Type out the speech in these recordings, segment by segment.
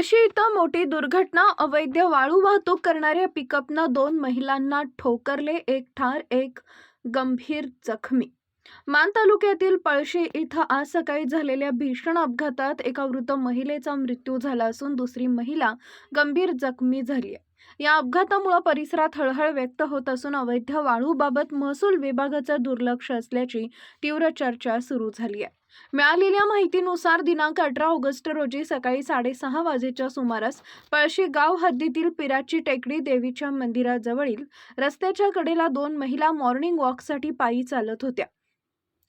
पळशी इथं मोठी दुर्घटना अवैध वाळू वाहतूक करणाऱ्या पिकअपनं दोन महिलांना ठोकरले एक ठार एक गंभीर जखमी. मान तालुक्यातील पळशी इथं आज सकाळी झालेल्या भीषण अपघातात एका वृद्ध महिलेचा मृत्यू झाला असून दुसरी महिला गंभीर जखमी झाली आहे. या अपघातामुळे परिसरात हळहळ व्यक्त होत असून अवैध वाळूबाबत महसूल विभागाचं दुर्लक्ष असल्याची तीव्र चर्चा सुरू झाली आहे. मिळालेल्या माहितीनुसार दिनांक अठरा ऑगस्ट रोजी सकाळी साडेसहा वाजेच्या सुमारास पळशी गाव हद्दीतील पिराची टेकडी देवीच्या मंदिराजवळील रस्त्याच्या कडेला दोन महिला मॉर्निंग वॉकसाठी पायी चालत होत्या.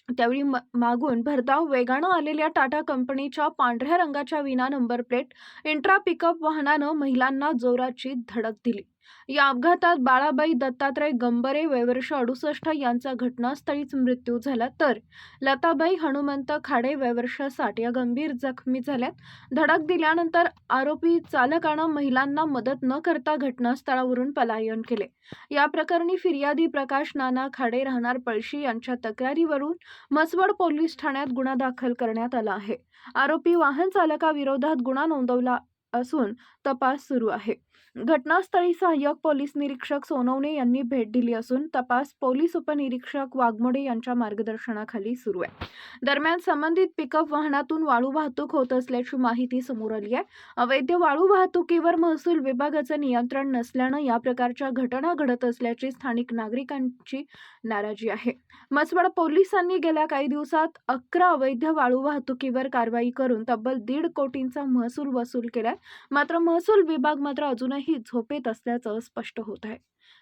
त्यावेळी म- मागून भरधाव वेगानं आलेल्या टाटा कंपनीच्या पांढऱ्या रंगाच्या विना नंबर प्लेट इंट्रा पिकअप वाहनानं महिलांना जोराची धडक दिली. या अपघातात बाळाबाई दत्तात्रय गंबरे वयवर्ष अडुसष्ट यांचा घटनास्थळीच मृत्यू झाला. तर लताबाई हनुमंत खाडे वयवर्ष साठ या गंभीर जखमी झाल्यात. धडक दिल्यानंतर आरोपी चालकानं महिलांना मदत न करता घटनास्थळावरून पलायन केले. या प्रकरणी फिर्यादी प्रकाश नाना खाडे राहणार पळशी यांच्या तक्रारीवरून म्हसवड पोलीस ठाण्यात गुन्हा दाखल करण्यात आला आहे. आरोपी वाहन चालकाविरोधात गुन्हा नोंदवला असून तपास सुरू आहे. घटनास्थळी सहाय्यक पोलीस निरीक्षक सोनवणे यांनी भेट दिली असून तपास पोलीस उपनिरीक्षक वाघमोडे यांच्या मार्गदर्शनाखाली सुरू आहे. दरम्यान संबंधित पिकअप वाहनातून वाळू वाहतूक होत असल्याची माहिती समोर आली आहे. अवैध वाळू वाहतुकीवर महसूल विभागाचं नियंत्रण नसल्यानं या प्रकारच्या घटना घडत असल्याची स्थानिक नागरिकांची नाराजी आहे. मसवड पोलिसांनी गेल्या काही दिवसात अकरा अवैध वाळू वाहतुकीवर कारवाई करून तब्बल दीड कोटींचा महसूल वसूल केलाय. मात्र महसूल विभाग मात्र अजूनही झोपेत असल्याचं स्पष्ट होत आहे.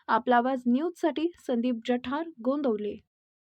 आपला आवाज न्यूजसाठी संदीप जठार गोंदवले.